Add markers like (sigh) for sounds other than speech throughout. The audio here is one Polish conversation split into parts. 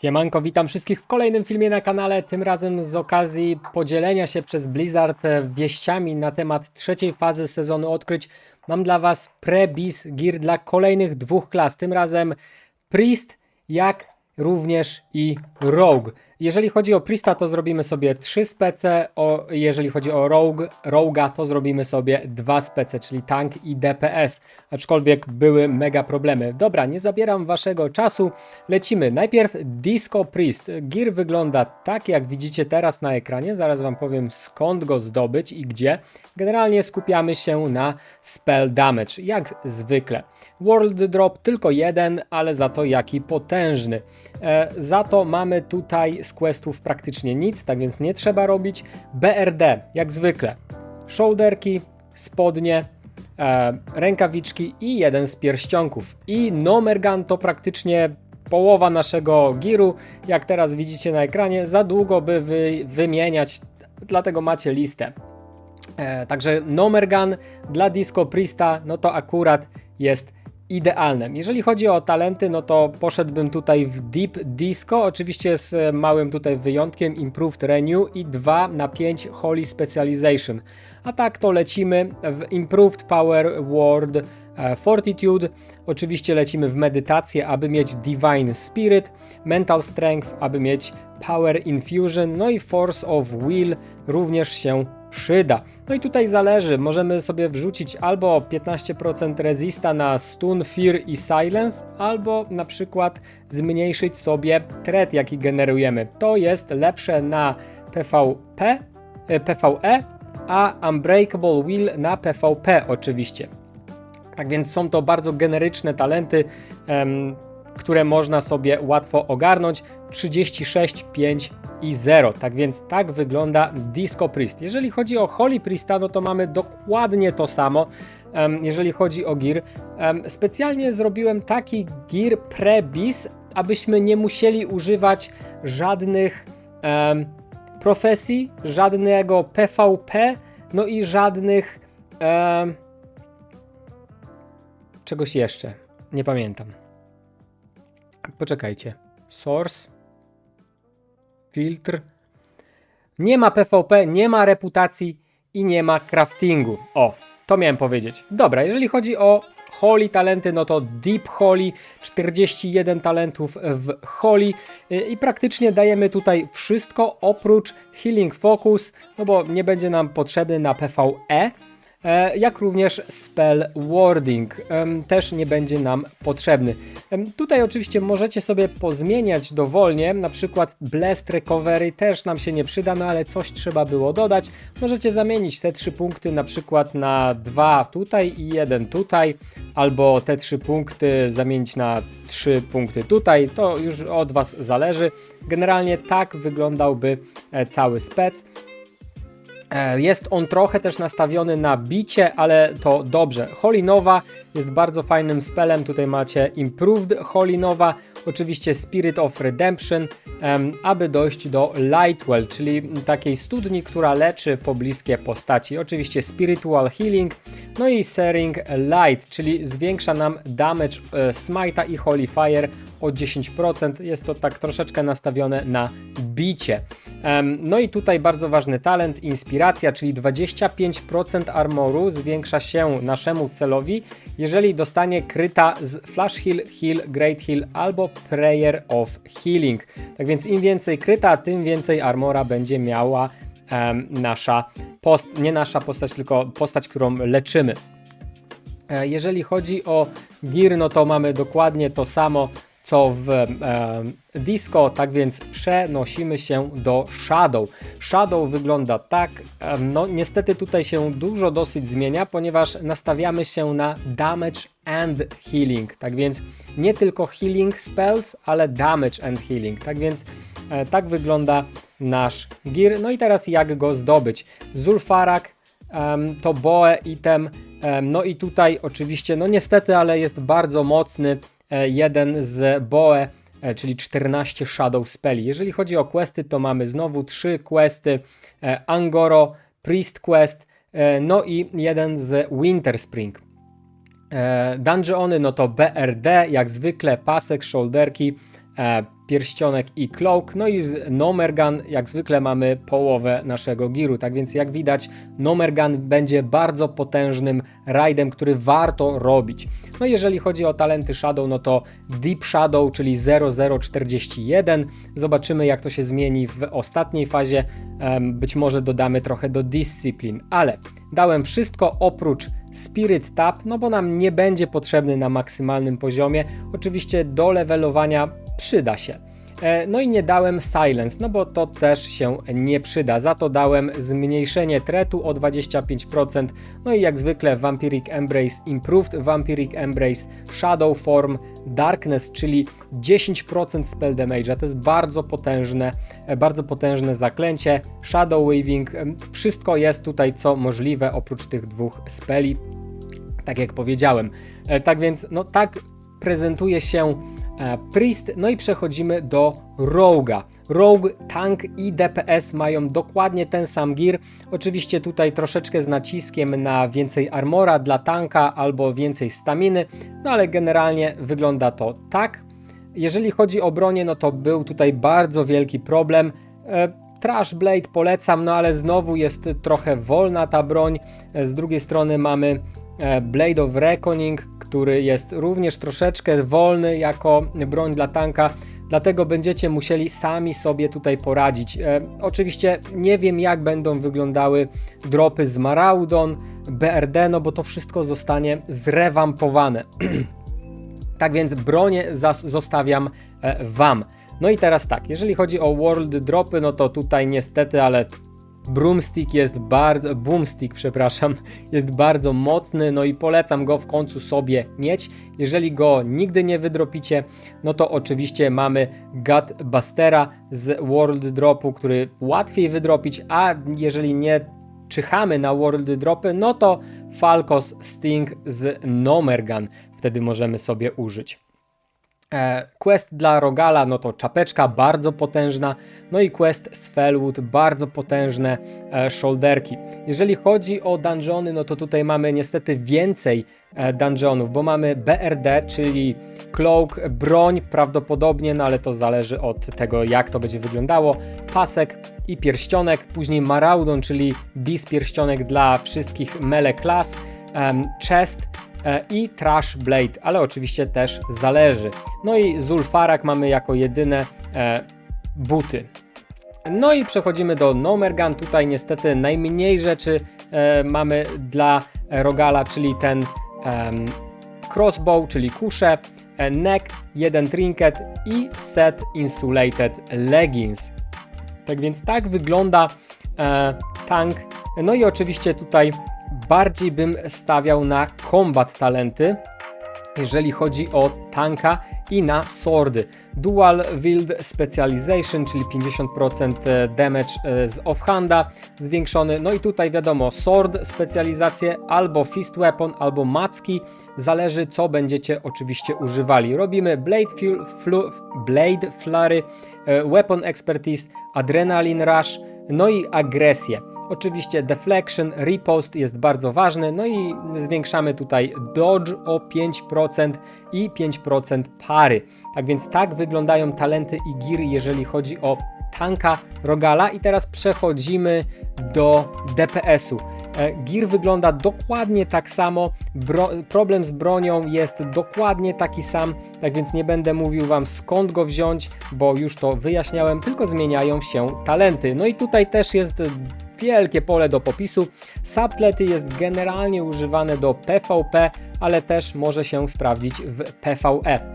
Siemanko, witam wszystkich w kolejnym filmie na kanale, tym razem z okazji podzielenia się przez Blizzard e, wieściami na temat trzeciej fazy sezonu odkryć. Mam dla Was pre-bis gear dla kolejnych dwóch klas, tym razem Priest, jak również i Rogue. Jeżeli chodzi o Priesta, to zrobimy sobie trzy spece, o, jeżeli chodzi o Rogue, Rogue'a, to zrobimy sobie dwa spece, czyli tank i DPS, aczkolwiek były mega problemy. Dobra, nie zabieram Waszego czasu, lecimy. Najpierw Disco Priest. Gear wygląda tak, jak widzicie teraz na ekranie, zaraz Wam powiem skąd go zdobyć i gdzie. Generalnie skupiamy się na spell damage, jak zwykle. World drop tylko jeden, ale za to jaki potężny. E, za to mamy tutaj z questów praktycznie nic, tak więc nie trzeba robić. BRD, jak zwykle. Shoulderki, spodnie, e, rękawiczki i jeden z pierścionków. I Nomergan to praktycznie połowa naszego giru, jak teraz widzicie na ekranie. Za długo by wy, wymieniać, dlatego macie listę. E, także Nomergan dla Disco Priesta, no to akurat jest idealne. Jeżeli chodzi o talenty, no to poszedłbym tutaj w Deep Disco, oczywiście z małym tutaj wyjątkiem Improved Renew i 2 na 5 Holy Specialization. A tak to lecimy w Improved Power Word e, Fortitude. Oczywiście lecimy w medytację, aby mieć Divine Spirit, Mental Strength, aby mieć Power Infusion, no i Force of Will również się przyda. No i tutaj zależy, możemy sobie wrzucić albo 15% resista na stun, fear i silence, albo na przykład zmniejszyć sobie threat jaki generujemy. To jest lepsze na PvP, PvE, a Unbreakable Will na PvP oczywiście. Tak więc są to bardzo generyczne talenty, em, które można sobie łatwo ogarnąć. 36, 5 i 0. Tak więc tak wygląda Disco Priest. Jeżeli chodzi o Holy Priesta, no to mamy dokładnie to samo. jeżeli chodzi o gear, specjalnie zrobiłem taki gear pre-bis, abyśmy nie musieli używać żadnych profesji, żadnego PvP, no i żadnych em, czegoś jeszcze. Nie pamiętam. Poczekajcie. Source. Filtr. Nie ma PvP, nie ma reputacji i nie ma craftingu. O, to miałem powiedzieć. Dobra, jeżeli chodzi o Holy talenty, no to Deep Holy, 41 talentów w Holy y, i praktycznie dajemy tutaj wszystko oprócz Healing Focus, no bo nie będzie nam potrzebny na PvE jak również spell warding em, też nie będzie nam potrzebny. Tutaj oczywiście możecie sobie pozmieniać dowolnie, na przykład blessed recovery też nam się nie przyda, no ale coś trzeba było dodać. Możecie zamienić te trzy punkty na przykład na dwa tutaj i jeden tutaj, albo te trzy punkty zamienić na trzy punkty tutaj, to już od Was zależy. Generalnie tak wyglądałby e, cały spec. E, Jest on trochę też nastawiony na bicie, ale to dobrze. Holinowa jest bardzo fajnym spelem. Tutaj macie Improved Holinowa, oczywiście Spirit of Redemption, em, aby dojść do Lightwell, czyli takiej studni, która leczy pobliskie postaci. Oczywiście Spiritual Healing, no i Searing Light, czyli zwiększa nam damage e, Smite'a i Holy Fire o 10%. Jest to tak troszeczkę nastawione na bicie. No i tutaj bardzo ważny talent, inspiracja, czyli 25% armoru zwiększa się naszemu celowi, jeżeli dostanie kryta z Flash Heal, Heal, Great Heal albo Prayer of Healing. Tak więc im więcej kryta, tym więcej armora będzie miała nasza post, nie nasza postać, tylko postać, którą leczymy. E, Jeżeli chodzi o gear, no to mamy dokładnie to samo co w e, disco, tak więc przenosimy się do Shadow. Shadow wygląda tak, e, no niestety tutaj się dużo dosyć zmienia, ponieważ nastawiamy się na damage and healing, tak więc nie tylko healing spells, ale damage and healing, tak więc e, tak wygląda nasz gear. No i teraz jak go zdobyć? Zulfarak em, to Boe item, em, no i tutaj oczywiście, no niestety, ale jest bardzo mocny e, jeden z Boe, e, czyli 14 Shadow Spelli. Jeżeli chodzi o questy, to mamy znowu trzy questy, e, Angoro, Priest Quest, e, no i jeden z Winter Spring. E, Dungeony, no to BRD, jak zwykle, pasek, shoulderki, e, pierścionek i cloak. No i z Nomergan jak zwykle mamy połowę naszego giru. Tak więc jak widać Nomergan będzie bardzo potężnym rajdem, który warto robić. No jeżeli chodzi o talenty Shadow, no to Deep Shadow, czyli 0041. Zobaczymy jak to się zmieni w ostatniej fazie. Być może dodamy trochę do Discipline, ale dałem wszystko oprócz Spirit Tap, no bo nam nie będzie potrzebny na maksymalnym poziomie. Oczywiście do levelowania przyda się. E, No i nie dałem Silence, no bo to też się nie przyda. Za to dałem zmniejszenie tretu o 25%. No i jak zwykle Vampiric Embrace Improved, Vampiric Embrace Shadow Form, Darkness, czyli 10% spell damage'a. To jest bardzo potężne, e, bardzo potężne zaklęcie. Shadow Weaving, wszystko jest tutaj co możliwe oprócz tych dwóch speli tak jak powiedziałem. E, Tak więc, no tak prezentuje się Priest, no i przechodzimy do Rogue'a. Rogue, tank i DPS mają dokładnie ten sam gear. Oczywiście tutaj troszeczkę z naciskiem na więcej armora dla tanka albo więcej staminy, no ale generalnie wygląda to tak. Jeżeli chodzi o bronię, no to był tutaj bardzo wielki problem. E, Trash Blade polecam, no ale znowu jest trochę wolna ta broń. E, Z drugiej strony mamy e, Blade of Reckoning, który jest również troszeczkę wolny jako broń dla tanka. Dlatego będziecie musieli sami sobie tutaj poradzić. E, oczywiście nie wiem, jak będą wyglądały dropy z Maraudon, BRD, no bo to wszystko zostanie zrewampowane. (clears throat) Tak więc bronię zostawiam e, Wam. No i teraz tak, jeżeli chodzi o World Dropy, no to tutaj niestety, ale Broomstick jest bardzo, Boomstick, przepraszam, (laughs) jest bardzo mocny, no i polecam go w końcu sobie mieć. Jeżeli go nigdy nie wydropicie, no to oczywiście mamy Gutbustera z World Dropu, który łatwiej wydropić, a jeżeli nie czyhamy na World Dropy, no to Falcos Sting z Nomergan wtedy możemy sobie użyć. E, Quest dla Rogala, no to czapeczka bardzo potężna, no i quest z Felwood, bardzo potężne e, shoulderki. Jeżeli chodzi o dungeony, no to tutaj mamy niestety więcej e, dungeonów, bo mamy BRD, czyli cloak, broń prawdopodobnie, no ale to zależy od tego jak to będzie wyglądało, pasek i pierścionek, później Maraudon, czyli bis pierścionek dla wszystkich melee klas, chest, i Trash Blade, ale oczywiście też zależy. No i Zulfarak mamy jako jedyne e, buty. No i przechodzimy do Nomergan. Tutaj niestety najmniej rzeczy e, mamy dla Rogala, czyli ten crossbow, czyli kusze, e, neck, jeden trinket i set insulated leggings. Tak więc tak wygląda e, tank. No i oczywiście tutaj bardziej bym stawiał na combat talenty, jeżeli chodzi o tanka i na swordy. Dual Wield Specialization, czyli 50% damage e, z offhanda zwiększony. No i tutaj wiadomo, sword specjalizację albo fist weapon, albo macki. Zależy co będziecie oczywiście używali. Robimy Blade, Fuel, flu, blade Flurry, e, Weapon Expertise, Adrenaline Rush, no i agresję. Oczywiście deflection, ripost jest bardzo ważny, no i zwiększamy tutaj dodge o 5% i 5% pary. Tak więc tak wyglądają talenty i gear, jeżeli chodzi o tanka Rogala i teraz przechodzimy do DPS-u. E, Gear wygląda dokładnie tak samo, Bro problem z bronią jest dokładnie taki sam, tak więc nie będę mówił Wam skąd go wziąć, bo już to wyjaśniałem, tylko zmieniają się talenty. No i tutaj też jest wielkie pole do popisu. Subtlety jest generalnie używane do PvP, ale też może się sprawdzić w PvE.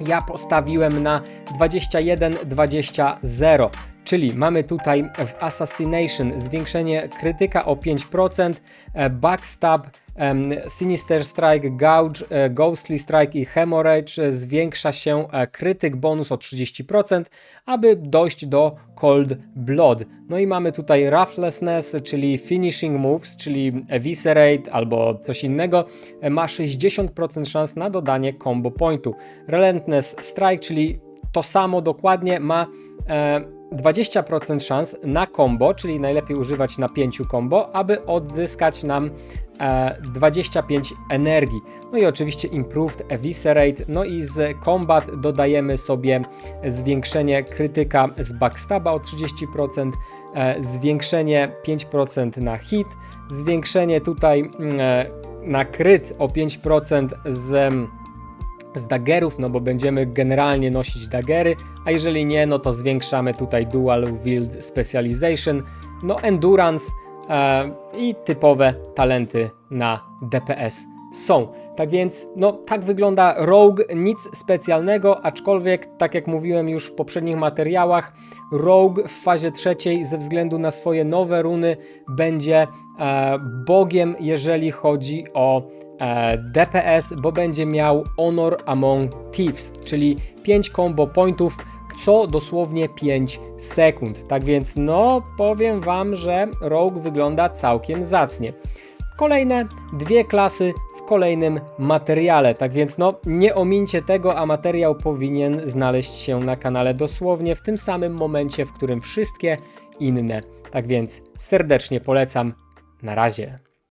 Ja postawiłem na 21-20-0. Czyli mamy tutaj w Assassination zwiększenie krytyka o 5%, e, Backstab, Sinister Strike, Gouge, e, Ghostly Strike i Hemorrhage zwiększa się e, krytyk bonus o 30%, aby dojść do Cold Blood. No i mamy tutaj Roughlessness, czyli Finishing Moves, czyli Eviscerate albo coś innego, e, ma 60% szans na dodanie combo pointu. Relentless Strike, czyli to samo dokładnie ma e, 20% szans na combo, czyli najlepiej używać na 5 combo, aby odzyskać nam 25 energii. No i oczywiście Improved Eviscerate. No i z Combat dodajemy sobie zwiększenie krytyka z backstaba o 30%, e, zwiększenie 5% na hit, zwiększenie tutaj mm, e, na kryt o 5% z em, z daggerów, no bo będziemy generalnie nosić dagery, a jeżeli nie, no to zwiększamy tutaj Dual Wield Specialization, no Endurance e, i typowe talenty na DPS są. Tak więc, no tak wygląda Rogue, nic specjalnego, aczkolwiek, tak jak mówiłem już w poprzednich materiałach, Rogue w fazie trzeciej ze względu na swoje nowe runy będzie e, bogiem, jeżeli chodzi o e, DPS, bo będzie miał Honor Among Thieves, czyli 5 combo pointów co dosłownie 5 sekund. Tak więc, no, powiem Wam, że Rogue wygląda całkiem zacnie. Kolejne dwie klasy w kolejnym materiale. Tak więc, no, nie omincie tego, a materiał powinien znaleźć się na kanale dosłownie w tym samym momencie, w którym wszystkie inne. Tak więc serdecznie polecam. Na razie.